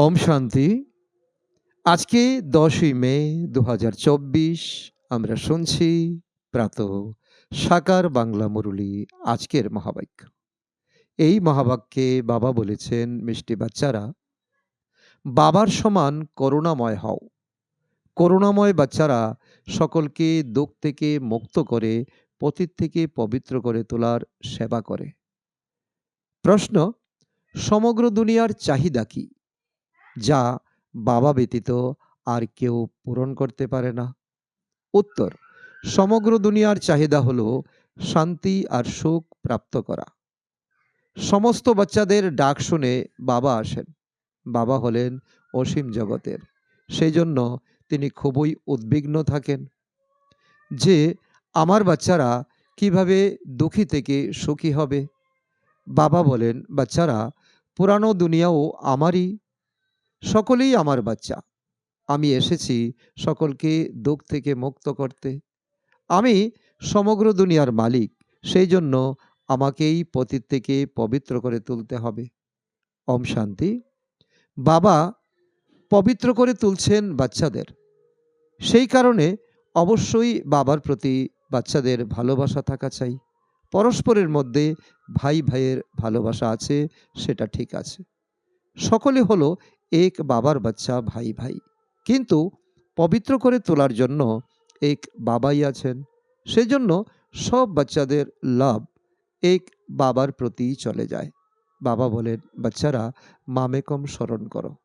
ওম শান্তি। আজকে দশই মে দু হাজার চব্বিশ, আমরা শুনছি প্রাত সাকার বাংলা মুরলি আজকের মহাবাক্য। এই মহাবাক্যে বাবা বলেছেন, মিষ্টি বাচ্চারা, বাবার সমান করুণাময় হও। করুণাময় বাচ্চারা সকলকে দুঃখ থেকে মুক্ত করে পতীত থেকে পবিত্র করে তোলার সেবা করে। প্রশ্ন, সমগ্র দুনিয়ার চাহিদা কি? যা বাবা ব্যতীত আর কেউ পূরণ করতে পারে না। উত্তর, সমগ্র দুনিয়ার চাহিদা হলো শান্তি আর সুখ প্রাপ্ত করা। সমস্ত বাচ্চাদের ডাক শুনে বাবা আসেন। বাবা হলেন অসীম জগতের সেই জন্য তিনি খুবই উদ্বিগ্ন থাকেন। যে, আমার বাচ্চারা কীভাবে দুঃখী থেকে সুখী হবে? বাবা বলেন, বাচ্চারা, পুরানো দুনিয়াও আমারই সকলেই আমার বাচ্চা। আমি এসেছি সকলকে দুঃখ থেকে মুক্ত করতে। আমি সমগ্র দুনিয়ার মালিক, সেই জন্য আমাকেই পতীত থেকে পবিত্র করে তুলতে হবে। ওম শান্তি। বাবা পবিত্র করে তুলছেন বাচ্চাদের। সেই কারণে অবশ্যই বাবার প্রতি বাচ্চাদের ভালোবাসা থাকা চাই। পরস্পরের মধ্যে ভাই ভাইয়ের ভালোবাসা আছে, সেটা ঠিক আছে। সকলে হলো এক বাবার বাচ্চা ভাই ভাই। কিন্তু পবিত্র করে তোলার জন্য এক বাবাই আছেন। সেজন্য সব বাচ্চাদের লাভ এক বাবার প্রতি চলে যায়। বাবা বলেন, বাচ্চারা মামেকম স্মরণ করো।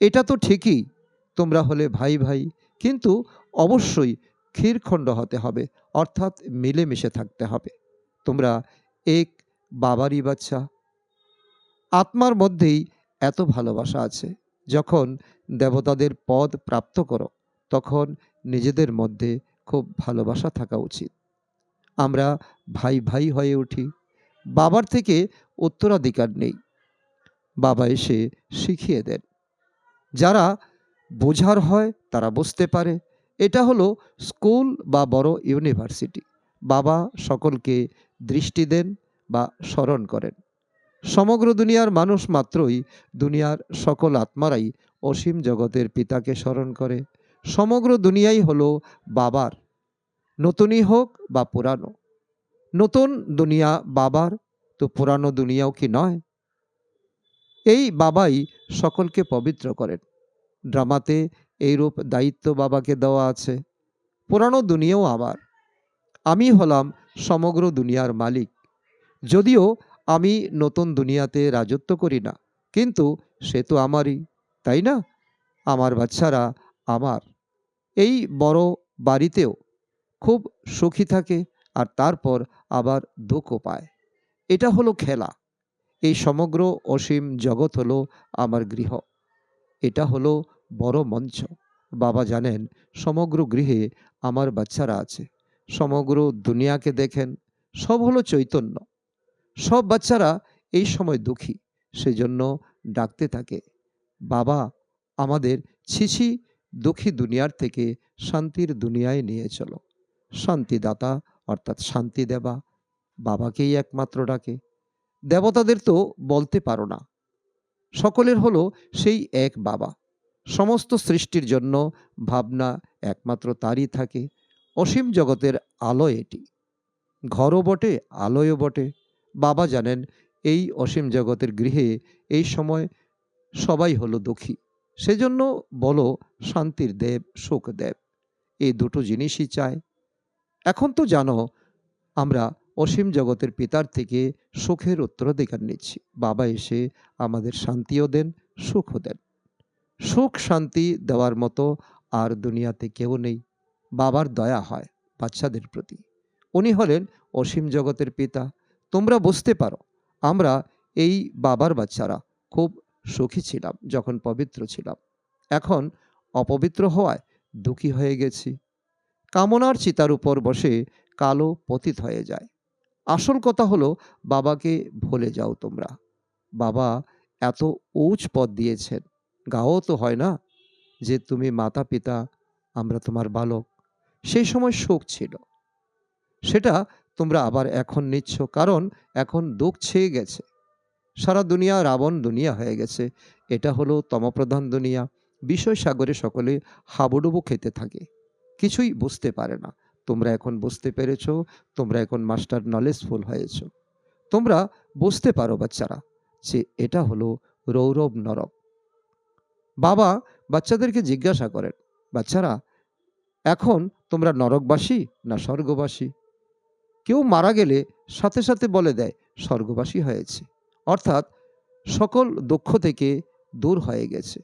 এটা তো ঠিকই, তোমরা হলে ভাই ভাই, কিন্তু অবশ্যই ক্ষীরখণ্ড হতে হবে, অর্থাৎ মিলেমিশে থাকতে হবে। তোমরা এক বাবারই বাচ্চা। আত্মার মধ্যেই এত ভালোবাসা আছে, যখন দেবতাদের পদ প্রাপ্ত করো, তখন নিজেদের মধ্যে খুব ভালোবাসা থাকা উচিত। আমরা ভাই ভাই হয়ে উঠি, বাবার থেকে উত্তরাধিকার নেই, বাবা এসে শিখিয়ে দেন। যারা বোঝার হয়, তারা বুঝতে পারে। এটা হলো স্কুল বা বড় ইউনিভার্সিটি। বাবা সকলকে দৃষ্টি দেন বা স্মরণ করেন। সমগ্র দুনিয়ার মানুষ মাত্রই দুনিয়ার সকল আত্মারাই অসীম জগতের পিতাকে স্মরণ করে। সমগ্র দুনিয়াই হলো বাবার, নতুনই হোক বা পুরানো। নতুন দুনিয়া বাবার, তো পুরানো দুনিয়াও কি নয়? এই বাবাই সকলকে পবিত্র করেন। ড্রামাতে এইরূপ দায়িত্ব বাবাকে দেওয়া আছে, পুরানো দুনিয়াও আমার। আমি হলাম সমগ্র দুনিয়ার মালিক। যদিও আমি নতুন দুনিয়াতে রাজত্ব করি না। কিন্তু সে তো আমারই, তাই না? আমার বাচ্চারা আমার। এই বড় বাড়িতেও খুব সুখী থাকে আর তারপর আবার দুঃখ পায়। এটা হলো খেলা। এই সমগ্র অসীম জগৎ হলো আমার গৃহ। এটা হলো বড় মঞ্চ। বাবা জানেন, সমগ্র গৃহে আমার বাচ্চারা আছে। সমগ্র দুনিয়াকে দেখেন। সব হলো চৈতন্য। সব বাচ্চারা এই সময় দুঃখী, সেজন্য ডাকতে থাকে, বাবা, আমাদের ছিছি দুঃখী দুনিয়ার থেকে শান্তির দুনিয়ায় নিয়ে চলো। শান্তিদাতা অর্থাৎ শান্তি দেবা, বাবাকেই একমাত্র ডাকে। দেবতাদের তো বলতে পারো না। সকলের হলো সেই এক বাবা। সমস্ত সৃষ্টির জন্য ভাবনা একমাত্র তারই থাকে। অসীম জগতের আলো এটি। ঘরও বটে, আলোয়ও বটে। বাবা জানেন, এই অসীম জগতের গৃহে এই সময় সবাই হলো দুঃখী। সেজন্য বলো, শান্তির দেব, সুখ দেব, এই দুটো জিনিসই চায় এখন তো জানো, আমরা অসীম জগতের পিতার থেকে সুখের উত্তরাধিকার নিচ্ছি। বাবা এসে আমাদের শান্তিও দেন, সুখও দেন। সুখ শান্তি দেওয়ার মতো আর দুনিয়াতে কেউ নেই। বাবার দয়া হয় বাচ্চাদের প্রতি। উনি হলেন অসীম জগতের পিতা। তোমরা বুঝতে পারো, আমরা এই বাবার বাচ্চারা খুব সুখী ছিলাম, যখন পবিত্র ছিলাম। এখন অপবিত্র হওয়ায় দুঃখী হয়ে গেছি। কামনার চিতার উপর বসে কালো পতিত হয়ে যায়। আসল কথা হলো, বাবাকে ভুলে যাও তোমরা। বাবা এত উঁচ পদ দিয়েছেন। গাও তো হয় না যে তুমি মাতা পিতা আমরা তোমার বালক। সেই সময় শোক ছিল। সেটা তোমরা আবার এখন নিচ্ছ, কারণ এখন দুঃখ ছেয়ে গেছে। সারা দুনিয়া রাবণ দুনিয়া হয়ে গেছে। এটা হলো তমপ্রধান দুনিয়া। বিষয় সাগরে সকলে হাবুডুবু খেতে থাকে। কিছুই বুঝতে পারে না। তোমরা এখন বুঝতে পেরেছ, তোমরা এখন মাস্টার নলেজফুল হয়েছ। তোমরা বুঝতে পারো, বাচ্চারা, যে এটা হলো রৌরব নরক। বাবা বাচ্চাদেরকে জিজ্ঞাসা করেন, বাচ্চারা, এখন তোমরা নরকবাসী না স্বর্গবাসী? কেউ মারা গেলে সাথে সাথে বলে দেয়, স্বর্গবাসী হয়েছে। অর্থাৎ সকল দুঃখ থেকে দূর হয়ে গেছে।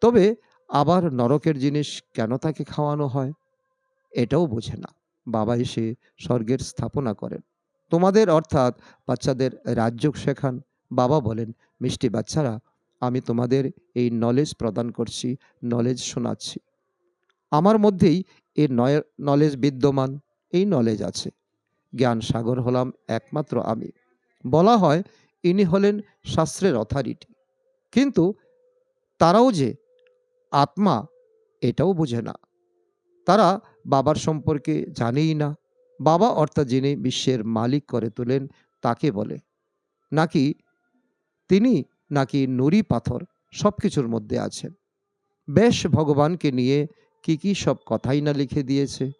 তবে আবার নরকের জিনিস কেন তাকে খাওয়ানো হয়? এটাও বোঝে না। বাবা এসে স্বর্গের স্থাপনা করেন। তোমাদের অর্থাৎ বাচ্চাদের রাজ্য শেখান। বাবা বলেন, মিষ্টি বাচ্চারা, আমি তোমাদের এই নলেজ প্রদান করছি নলেজ শোনাচ্ছি। আমার মধ্যেই এই নলেজ বিদ্যমান, এই নলেজ আছে। জ্ঞান সাগর হলাম একমাত্র আমি। বলা হয়, ইনি হলেন শাস্ত্রের অথরিটি। কিন্তু তারাও যে আত্মা, এটাও বোঝে না। তারা বাবার সম্পর্কে জানেই না। বাবা অর্থাৎ যিনি বিশ্বের মালিক করে তোলেন, তাকে বলে। নাকি তিনি নাকি নুড়ি পাথর সব কিছুর মধ্যে আছেন। বেশ ভগবানকে নিয়ে কি কি সব কথাই না লিখে দিয়েছে।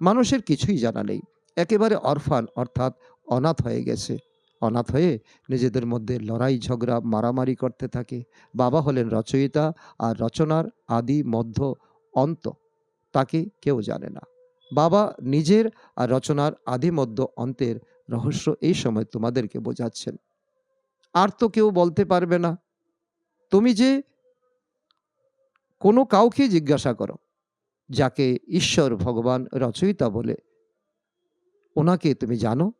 মানুষের কিছুই জানা নেই। একেবারে অরফান, অর্থাৎ অনাথ হয়ে গেছে। অনাথ হয়ে নিজেদের মধ্যে লড়াই, ঝগড়া, মারামারি করতে থাকে। বাবা হলেন রচয়িতা আর রচনার আদি মধ্য অন্ত। তাকে কেউ জানে না। বাবা নিজের আর রচনার আদি মধ্য অন্তের রহস্য এই সময় তোমাদেরকে বোঝাচ্ছেন। আর তো কেউ বলতে পারবে না। তুমি যে কোনো কাউকে জিজ্ঞাসা করো, যাকে ঈশ্বর ভগবান রচয়িতা বলে ওনাকে তুমি জানো?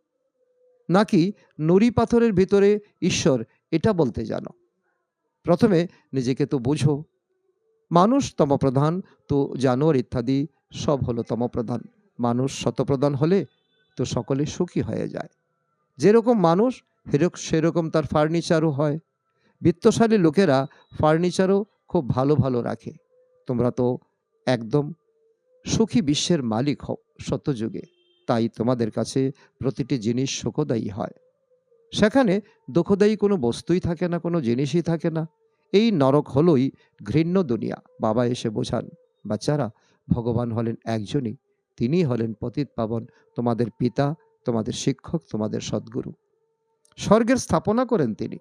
নাকি নুড়ি পাথরের ভিতরে ঈশ্বর এটা বলতে জানো? প্রথমে নিজেকে তো বুঝো। মানুষ তমপ্রধান, তো জানোয়ার ইত্যাদি, সব হলো তমপ্রধান। মানুষ শতপ্রধান হলে তো সকলে সুখী হয়ে যায়। যেরকম মানুষ, সেরক- সেরকম তার ফার্নিচারও হয়। বিত্তশালী লোকেরা ফার্নিচারও খুব ভালো ভালো রাখে। তোমরা তো একদম সুখী বিশ্বের মালিক হও সত্যযুগে। তাই তোমাদের কাছে প্রতিটি জিনিস সুখদায়ী হয়। সেখানে দুঃখদায়ী কোনো বস্তুই থাকে না, কোনো জিনিসই থাকে না। এই নরক হলোই ঘৃণ্য দুনিয়া। বাবা এসে বোঝান, বাচ্চারা, ভগবান হলেন একজনই। তিনি হলেন পতিত পাবন, তোমাদের পিতা, তোমাদের শিক্ষক, তোমাদের সদ্গুরু। স্বর্গের স্থাপনা করেন তিনি।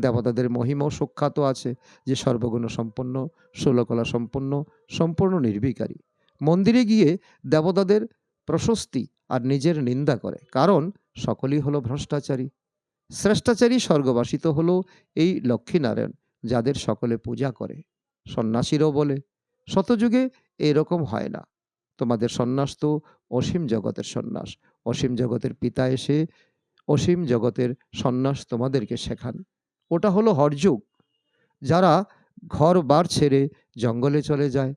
দেবতাদের মহিমাও সুখ্যাত আছে যে সর্বগুণ সম্পন্ন, ষোলকলা সম্পন্ন, সম্পূর্ণ নির্বিকারী। মন্দিরে গিয়ে দেবতাদের প্রশস্তি আর নিজের নিন্দা করে, কারণ সকলেই হলো ভ্রষ্টাচারী। শ্রেষ্টাচারী স্বর্গবাসিত হলো এই লক্ষ্মীনারায়ণ, যাদের সকলে পূজা করে, সন্ন্যাসীরাও বলে, শতযুগে এরকম হয় না। তোমাদের সন্ন্যাস তো অসীম জগতের সন্ন্যাস, অসীম জগতের পিতা এসে অসীম জগতের সন্ন্যাস তোমাদেরকে শেখান। ওটা হলো হরযুগ, যারা ঘর বার ছেড়ে জঙ্গলে চলে যায়।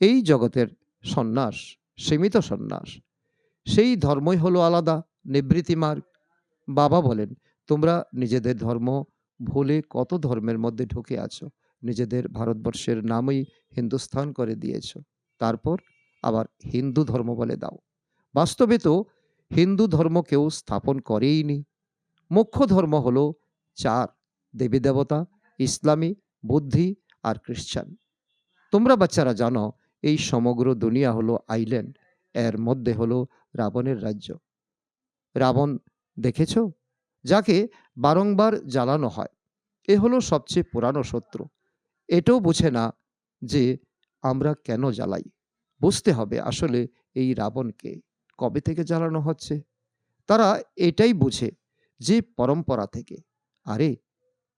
এই জগতের সন্ন্যাস সীমিত সন্ন্যাস। সেই ধর্মই হলো আলাদা, নিবৃত্তি মার্গ। বাবা বলেন, তোমরা নিজেদের ধর্ম ভুলে কত ধর্মের মধ্যে ঢুকে আছো? নিজেদের ভারতবর্ষের নামই হিন্দুস্থান করে দিয়েছ। তারপর আবার হিন্দু ধর্ম বলে দাও। বাস্তবে তো হিন্দু ধর্ম কেউ স্থাপন করেইনি মুখ্য ধর্ম হলো চার দেবী দেবতা ইসলামী, বুদ্ধি আর খ্রিস্টান তোমরা বাচ্চারা জানো এই সমগ্র দুনিয়া হলো আইল্যান্ড এর মধ্যে হলো রাবণের রাজ্য। রাবণ, দেখেছ? যাকে বারংবার জ্বালানো হয়। এ হলো সবচেয়ে পুরানো শত্রু। এটাও বুঝে না যে আমরা কেন জ্বালাই। বুঝতে হবে আসলে এই রাবণকে কবে থেকে জ্বালানো হচ্ছে। তারা এটাই বুঝে যে পরম্পরা থেকে। আরে,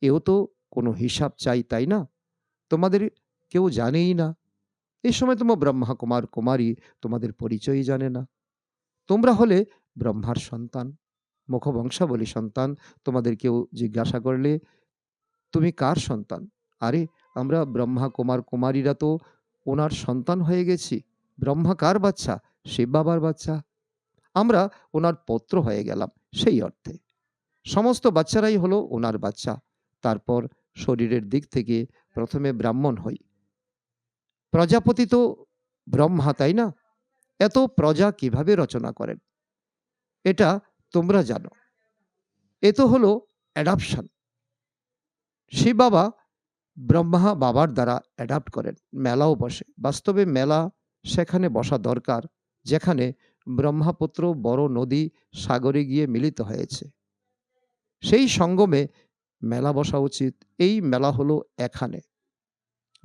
এও তো কোনো হিসাব চাই, তাই না? তোমাদের কেউ জানেই না। এই সময় তোমার ব্রহ্মা কুমার কুমারী তোমাদের পরিচয়ই জানে না। তোমরা হলে ব্রহ্মার সন্তান, মুখবংশাবলী সন্তান তোমাদের কেউ জিজ্ঞাসা করলে, তুমি কার সন্তান? আরে, আমরা ব্রহ্মা কুমার কুমারীরা তো ওনার সন্তান হয়ে গেছি। ব্রহ্মা কার বাচ্চা? শিব বাবার বাচ্চা। আমরা ওনার পত্র হয়ে গেলাম সেই অর্থে। সমস্ত বাচ্চারাই হলো ওনার বাচ্চা। তারপর শরীরের দিক থেকে প্রথমে ব্রাহ্মণ হই। প্রজাপতি তো ব্রহ্মা, তাই না? এত প্রজা কীভাবে রচনা করেন? এটা তোমরা জানো। এ তো হলো অ্যাডাপশন শিব বাবা ব্রহ্মা বাবার দ্বারা অ্যাডাপ্ট করেন। মেলাও বসে। বাস্তবে মেলা সেখানে বসা দরকার, যেখানে ব্রহ্মাপুত্র বড় নদী সাগরে গিয়ে মিলিত হয়েছে। সেই সঙ্গমে মেলা বসা উচিত। এই মেলা হলো এখানে।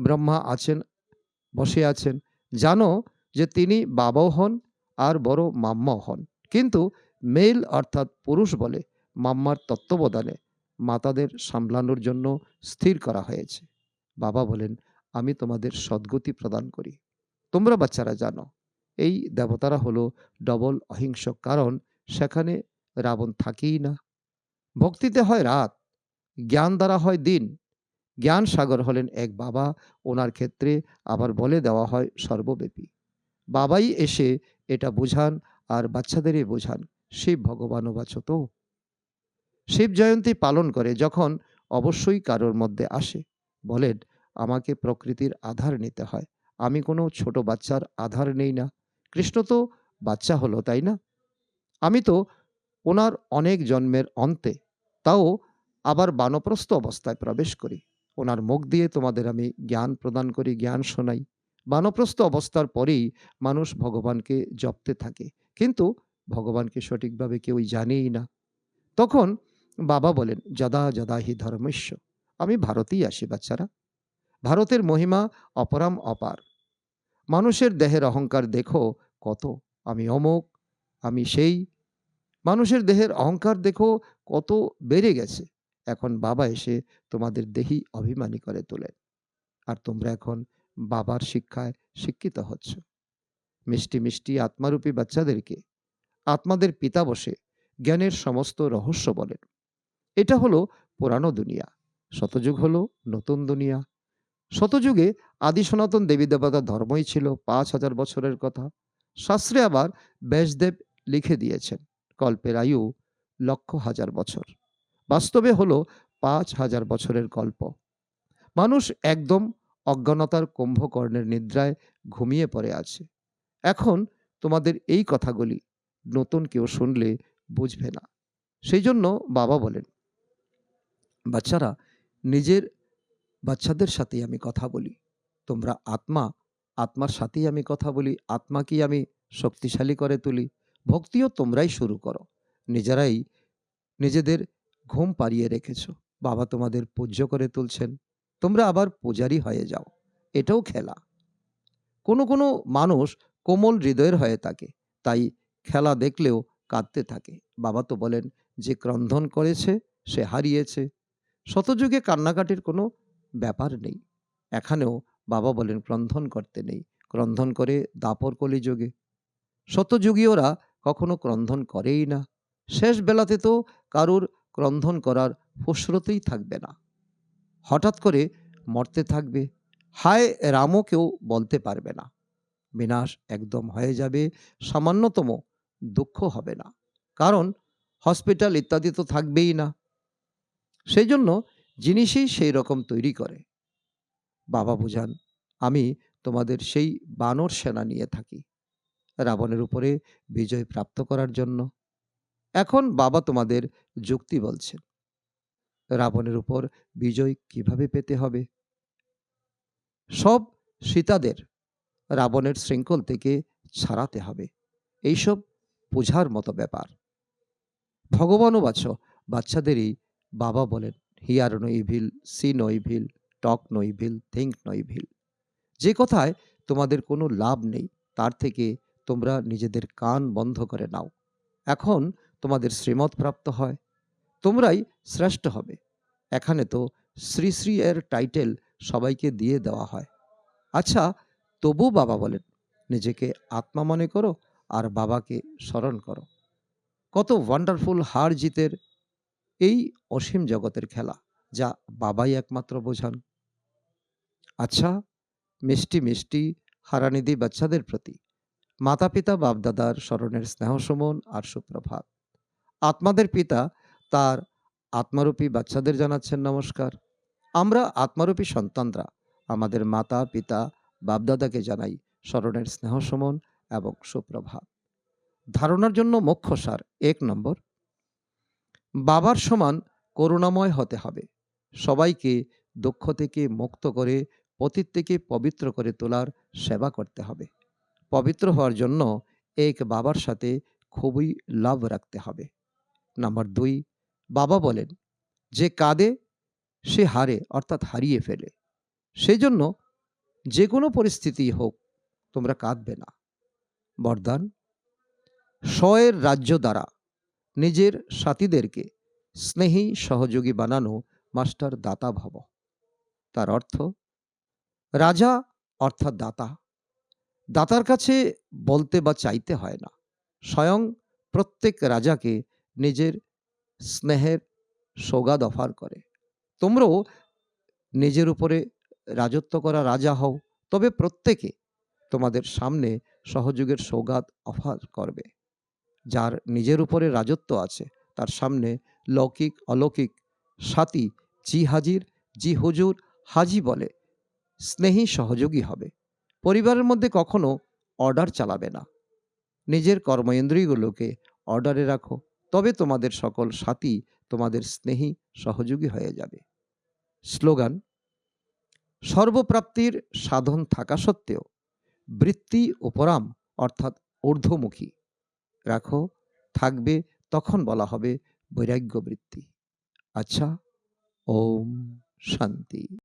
ব্রহ্মা আছেন বসে আছেন। জানো যে তিনি বাবাও হন আর বড় মাম্মাও হন। কিন্তু মেল অর্থাৎ পুরুষ বলে মাম্মার তত্ত্বাবধানে মাতাদের সামলানোর জন্য স্থির করা হয়েছে। বাবা বলেন, আমি তোমাদের সদ্গতি প্রদান করি। তোমরা বাচ্চারা জানো, এই দেবতারা হলো ডবল অহিংসক, কারণ সেখানে রাবণ থাকেই না। ভক্তিতে হয় রাত, জ্ঞান দ্বারা হয় দিন জ্ঞান সাগর হলেন এক বাবা। ওনার ক্ষেত্রে আবার বলে দেওয়া হয় সর্বব্যাপী। বাবাই এসে এটা বোঝান আর বাচ্চাদেরই বোঝান, শিব ভগবানও বাছ তো? শিব জয়ন্তী পালন করে যখন অবশ্যই কারোর মধ্যে আসে। বলেন, আমাকে প্রকৃতির আধার নিতে হয়। আমি কোনো ছোট বাচ্চার আধার নেই না। কৃষ্ণ তো বাচ্চা হলো, তাই না? আমি তো ওনার অনেক জন্মের অন্তে, তাও আবার বানপ্রস্থ অবস্থায় প্রবেশ করি। ওনার মুখ দিয়ে তোমাদের আমি জ্ঞান প্রদান করি, জ্ঞান শোনাই। বানপ্রস্থ অবস্থার পরেই মানুষ ভগবানকে জপতে থাকে। কিন্তু ভগবানকে সঠিকভাবে কেউই জানেই না। তখন বাবা বলেন, যদা যদা হি ধর্মস্য আমি ভারতেই আসি বাচ্চারা। ভারতের মহিমা অপরাম অপার। মানুষের দেহের অহংকার দেখো কত, আমি অমুক, আমি সেই। মানুষের দেহের অহংকার দেখো কত বেড়ে গেছে। এখন বাবা এসে তোমাদের দেহি অভিমানী করে তোলে। আর তোমরা এখন বাবার শিক্ষায় শিক্ষিত হচ্ছ। মিষ্টি মিষ্টি আত্মারূপী বাচ্চাদেরকে আত্মাদের পিতা বসে জ্ঞানের সমস্ত রহস্য বলেন। এটা হলো পুরানো দুনিয়া, শতযুগ হলো নতুন দুনিয়া। শতযুগে আদি সনাতন দেবী দেবতার ধর্মই ছিল পাঁচ হাজার বছরের কথা। শাস্ত্রে আবার ব্যাসদেব লিখে দিয়েছেন, কল্পের আয়ু লক্ষ হাজার বছর। বাস্তবে হলো পাঁচ হাজার বছরের গল্প। মানুষ একদম অজ্ঞানতার কুম্ভকর্ণের নিদ্রায় ঘুমিয়ে পড়ে আছে। এখন তোমাদের এই কথাগুলি নতুন কেউ শুনলে বুঝবে না। সেই জন্য বাবা বলেন, বাচ্চারা, নিজের বাচ্চাদের সাথেই আমি কথা বলি। তোমরা আত্মা, আত্মার সাথেই আমি কথা বলি, আত্মাকেই আমি শক্তিশালী করে তুলি। ভক্তিও তোমরাই শুরু করো। নিজেরাই নিজেদের ঘুম পাড়িয়ে রেখেছ। বাবা তোমাদের পূজ্য করে তুলছেন। তোমরা আবার পূজারি হয়ে যাও। এটাও খেলা। কোনো কোনো মানুষ কোমল হৃদয়ের হয়ে থাকে, তাই খেলা দেখলেও কাঁদতে থাকে। বাবা তো বলেন, যে ক্রন্ধন করেছে, সে হারিয়েছে। শতযুগে কান্নাকাটির কোনো ব্যাপার নেই। এখানেও বাবা বলেন, ক্রন্ধন করতে নেই। ক্রন্ধন করে দাপর কলিযুগে। শতযুগীয়রা কখনো ক্রন্ধন করেই না। শেষ বেলাতে তো কারুর ক্রন্ধন করার ফুসরতেই থাকবে না। হঠাৎ করে মরতে থাকবে। হায়, রামও কেউ বলতে পারবে না। বিনাশ একদম হয়ে যাবে, সামান্যতম দুঃখ হবে না। কারণ হসপিটাল ইত্যাদি তো থাকবেই না। সেই জন্য জিনিসই সেই রকম তৈরি করে। বাবা বুঝান, আমি তোমাদের সেই বানর সেনা নিয়ে থাকি, রাবণের উপরে বিজয় প্রাপ্ত করার জন্য। এখন বাবা তোমাদের যুক্তি বলছেন। রাবণের উপর বিজয় কীভাবে পেতে হবে? সব সীতাদের রাবণের শৃঙ্খল থেকে ছাড়াতে হবে। এইসব বোঝার মতো ব্যাপার। ভগবানও বাছ, বাচ্চাদেরই বাবা বলেন, hear no evil see no evil talk no evil think no evil যে কথায় তোমাদের কোনো লাভ নেই, তার থেকে তোমরা নিজেদের কান বন্ধ করে নাও। এখন তোমাদের শ্রীমত প্রাপ্ত হয়। তোমরাই শ্রেষ্ঠ হবে। এখানে তো শ্রী শ্রী এর টাইটেল সবাইকে দিয়ে দেওয়া হয়। আচ্ছা তবু বাবা বলেন, নিজেকে আত্মা মনে করো আর বাবাকে স্মরণ করো। কত ওয়ান্ডারফুল হার জিতের এই অসীম জগতের খেলা, যা বাবাই একমাত্র বোঝান। আচ্ছা মিষ্টি মিষ্টি হারানিধি বাচ্চাদের প্রতি মাতা পিতা বাপদাদার স্মরণের স্নেহ সুমন আর সুপ্রভাত। আত্মাদের পিতা তার আত্মারূপী বাচ্চাদের জানাচ্ছেন নমস্কার। আমরা আত্মারূপী সন্তানরা, আমাদের মাতা, পিতা, বাপদাদাকে জানাই স্মরণের স্নেহ সুমন এবং সুপ্রভাত। ধারণার জন্য মুখ্য সার এক নম্বর। বাবার সমান করুণাময় হতে হবে। সবাইকে দুঃখ থেকে মুক্ত করে পতীত থেকে পবিত্র করে তোলার সেবা করতে হবে। পবিত্র হওয়ার জন্য এক বাবার সাথে খুবই লাভ রাখতে হবে। নাম্বার দুই, বাবা বলেন, যে কাঁদে, সে হারে, অর্থাৎ হারিয়ে ফেলে। সেই জন্য যে কোনো পরিস্থিতি হোক, তোমরা কাঁদবে না। বরদান স্বয়ের রাজ্য দ্বারা নিজের সাথীদেরকে স্নেহী সহযোগী বানানো মাস্টার দাতা ভব। তার অর্থ, রাজা অর্থাৎ দাতা। দাতার কাছে বলতে বা চাইতে হয় না। স্বয়ং প্রত্যেক রাজাকে নিজের স্নেহের সৌগাদ অফার করে। তোমরাও নিজের উপরে রাজত্ব করা রাজা হও, তবে প্রত্যেকে তোমাদের সামনে সহযোগের সৌগাত অফার করবে। যার নিজের উপরে রাজত্ব আছে, তার সামনে লৌকিক, অলৌকিক সাথী জি হাজির, জি হুজুর হাজি বলে স্নেহী সহযোগী হবে। পরিবারের মধ্যে কখনো অর্ডার চালাবে না। নিজের কর্মেন্দ্রিয়গুলোকে অর্ডারে রাখো। তবে তোমাদের সকল সাথী তোমাদের স্নেহী সহযোগী হয়ে যাবে। স্লোগান, সর্বপ্রাপ্তির সাধন থাকা সত্ত্বেও বৃত্তি উপরাম অর্থাৎ ঊর্ধ্বমুখী রাখো, থাকবে তখন বলা হবে বৈরাগ্য বৃত্তি। আচ্ছা ওম শান্তি।